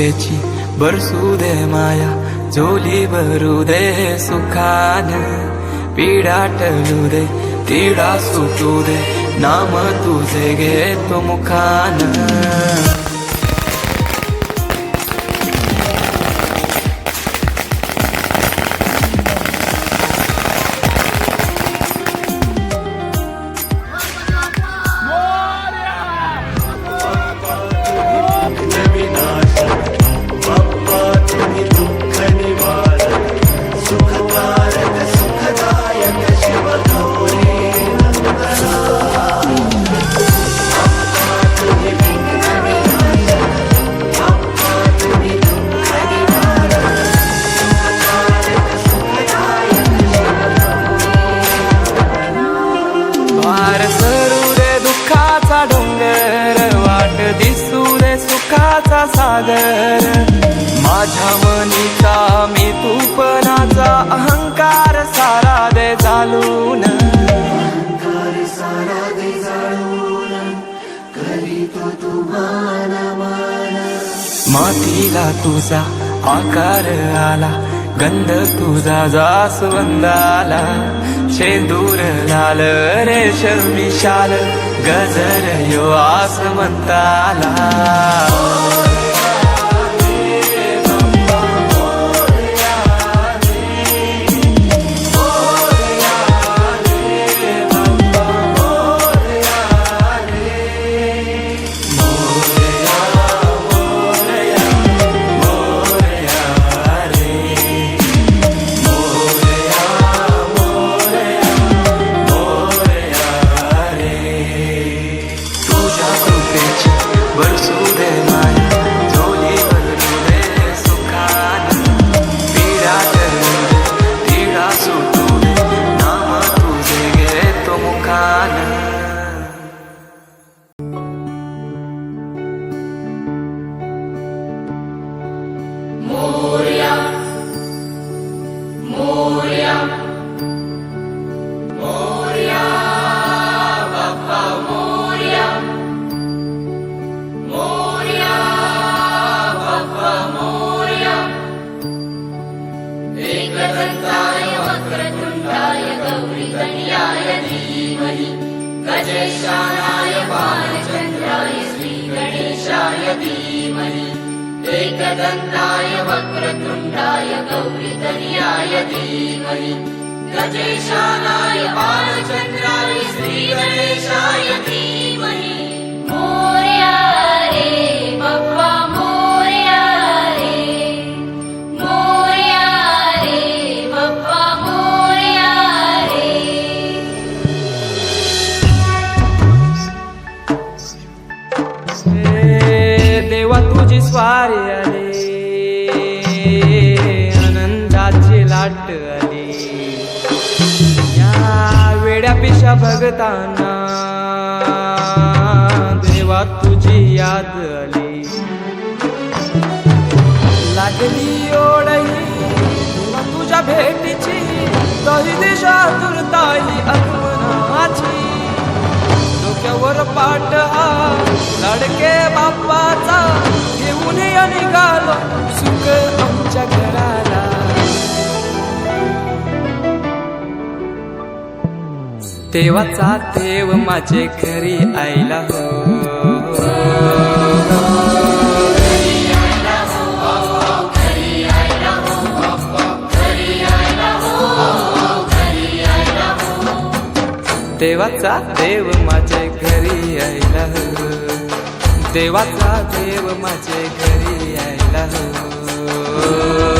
कृपेची बरसू दे माया झोली भरू दे सुखान. पीडा टलू दे तिडा सुटू दे नाम तुझे घेतो मुखान. मनीचा मी तूपणाचा अहंकार सारा दे चालून मातीला तुझा आकार आला गंध तुझा जास्वंदाला शेंदूर लाल रेशमी शाल गजर यो आसमंताला. गजेशानाय बालचन्द्राय श्रीगणेशाय धीमहि एकदन्ताय वक्रतुण्डाय गौरीकन्याय धीमहि गजेशानाय बालचन्द्राय श्रीगणेशाय धीमहि वेड्या भगताना. देवा तुझी याद आली. लागली ओढही तुझ्या भेटीची तरी दिशा तुरताई आगमनाची डोक्यावर पाठ हा बाप्पाचा देवाचा देव माझे घरी आईला हो. देवाचा देव माझे घरी आयला हो. देवाचा देव माझे घरी आयला हो.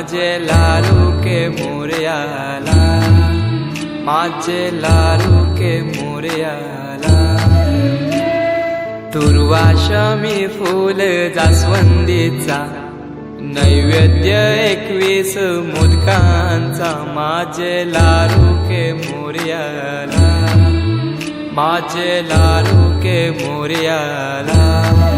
माझे लालू के मोर्याला. माझे लालू के मोर्याला. तुर्वा फुल जास्वंदीचा. नैवेद्य एकवीस मुदकांचा. माझे लारू के मोर्याला. माझे लारू के मोर्याला.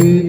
you.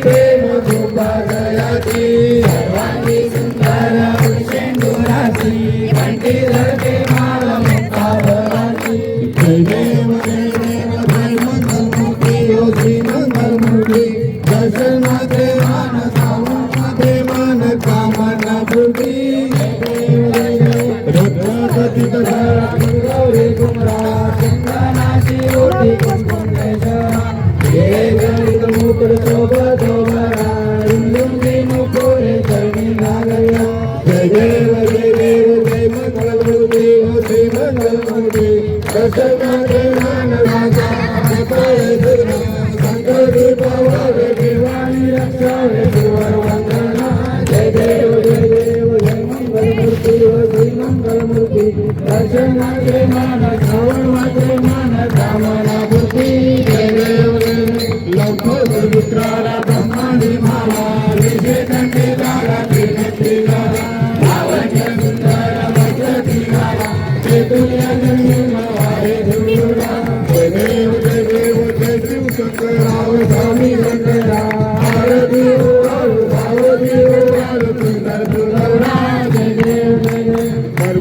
પ્રેમ ડૂબા ગયાથી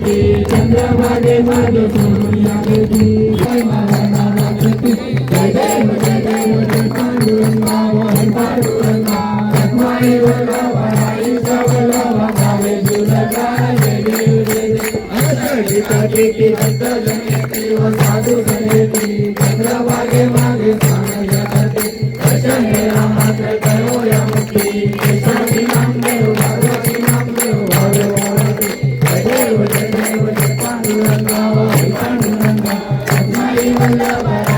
चंद्रभागे मागे जय महाराणा राजती जय जय जय जय जय पांडुरंगा वहन पांडुरंगा रखमाई वल्ला वराई सबला वगावे जुलगा जय देव जय देव असली का के के सत्ता जने देव साधु जने வல்லவா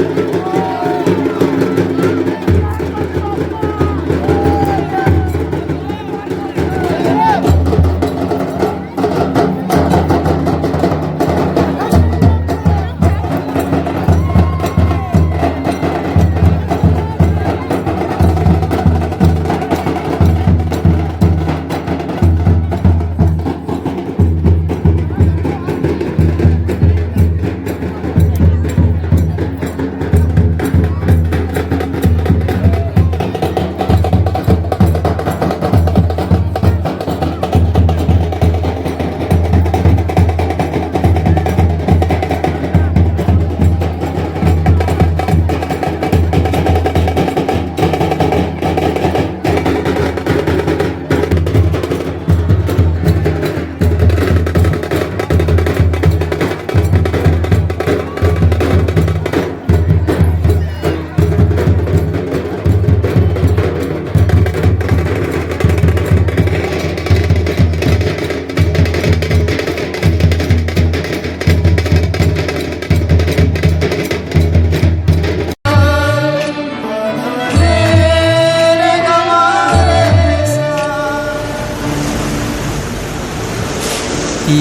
ही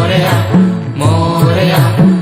Morea, Morea.